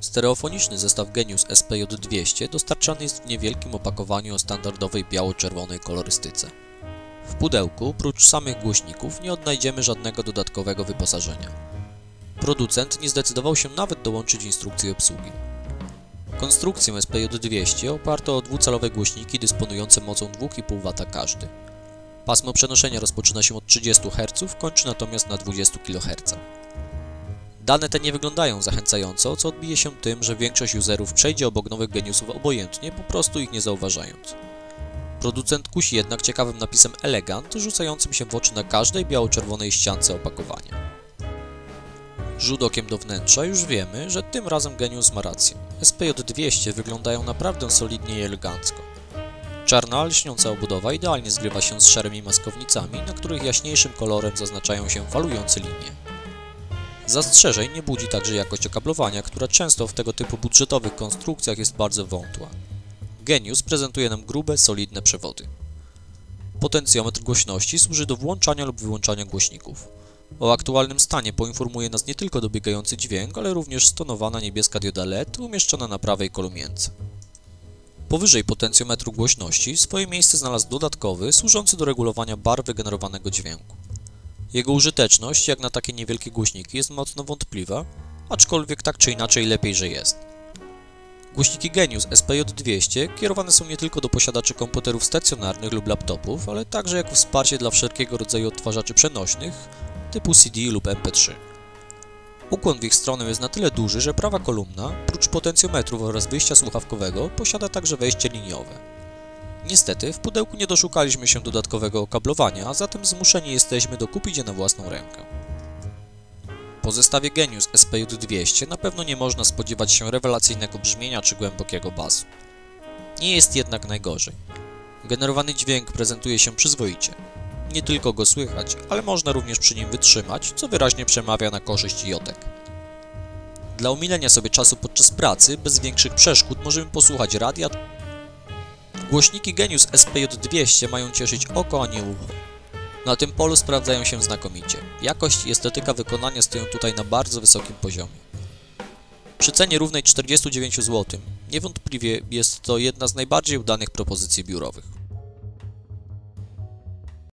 Stereofoniczny zestaw Genius SPJ200 dostarczany jest w niewielkim opakowaniu o standardowej biało-czerwonej kolorystyce. W pudełku, prócz samych głośników, nie odnajdziemy żadnego dodatkowego wyposażenia. Producent nie zdecydował się nawet dołączyć instrukcji obsługi. Konstrukcję SPJ200 oparto o dwucalowe głośniki dysponujące mocą 2,5 W każdy. Pasmo przenoszenia rozpoczyna się od 30 Hz, kończy natomiast na 20 kHz. Dane te nie wyglądają zachęcająco, co odbije się tym, że większość userów przejdzie obok nowych geniusów obojętnie, po prostu ich nie zauważając. Producent kusi jednak ciekawym napisem Elegant, rzucającym się w oczy na każdej biało-czerwonej ściance opakowania. Rzut okiem do wnętrza już wiemy, że tym razem Genius ma rację. SPJ200 wyglądają naprawdę solidnie i elegancko. Czarna, lśniąca obudowa idealnie zgrywa się z szarymi maskownicami, na których jaśniejszym kolorem zaznaczają się falujące linie. Zastrzeżeń nie budzi także jakość okablowania, która często w tego typu budżetowych konstrukcjach jest bardzo wątła. Genius prezentuje nam grube, solidne przewody. Potencjometr głośności służy do włączania lub wyłączania głośników. O aktualnym stanie poinformuje nas nie tylko dobiegający dźwięk, ale również stonowana niebieska dioda LED umieszczona na prawej kolumience. Powyżej potencjometru głośności swoje miejsce znalazł dodatkowy, służący do regulowania barwy generowanego dźwięku. Jego użyteczność, jak na takie niewielkie głośniki, jest mocno wątpliwa, aczkolwiek tak czy inaczej lepiej, że jest. Głośniki Genius SPJ200 kierowane są nie tylko do posiadaczy komputerów stacjonarnych lub laptopów, ale także jako wsparcie dla wszelkiego rodzaju odtwarzaczy przenośnych typu CD lub MP3. Ukłon w ich stronę jest na tyle duży, że prawa kolumna, prócz potencjometrów oraz wyjścia słuchawkowego, posiada także wejście liniowe. Niestety, w pudełku nie doszukaliśmy się dodatkowego okablowania, a zatem zmuszeni jesteśmy do kupić je na własną rękę. Po zestawie Genius SPJ200 na pewno nie można spodziewać się rewelacyjnego brzmienia czy głębokiego basu. Nie jest jednak najgorzej. Generowany dźwięk prezentuje się przyzwoicie. Nie tylko go słychać, ale można również przy nim wytrzymać, co wyraźnie przemawia na korzyść jotek. Dla umilenia sobie czasu podczas pracy, bez większych przeszkód, możemy posłuchać radia. Głośniki Genius SPJ200 mają cieszyć oko, a nie ucho. Na tym polu sprawdzają się znakomicie. Jakość i estetyka wykonania stoją tutaj na bardzo wysokim poziomie. Przy cenie równej 49 zł, niewątpliwie jest to jedna z najbardziej udanych propozycji biurowych.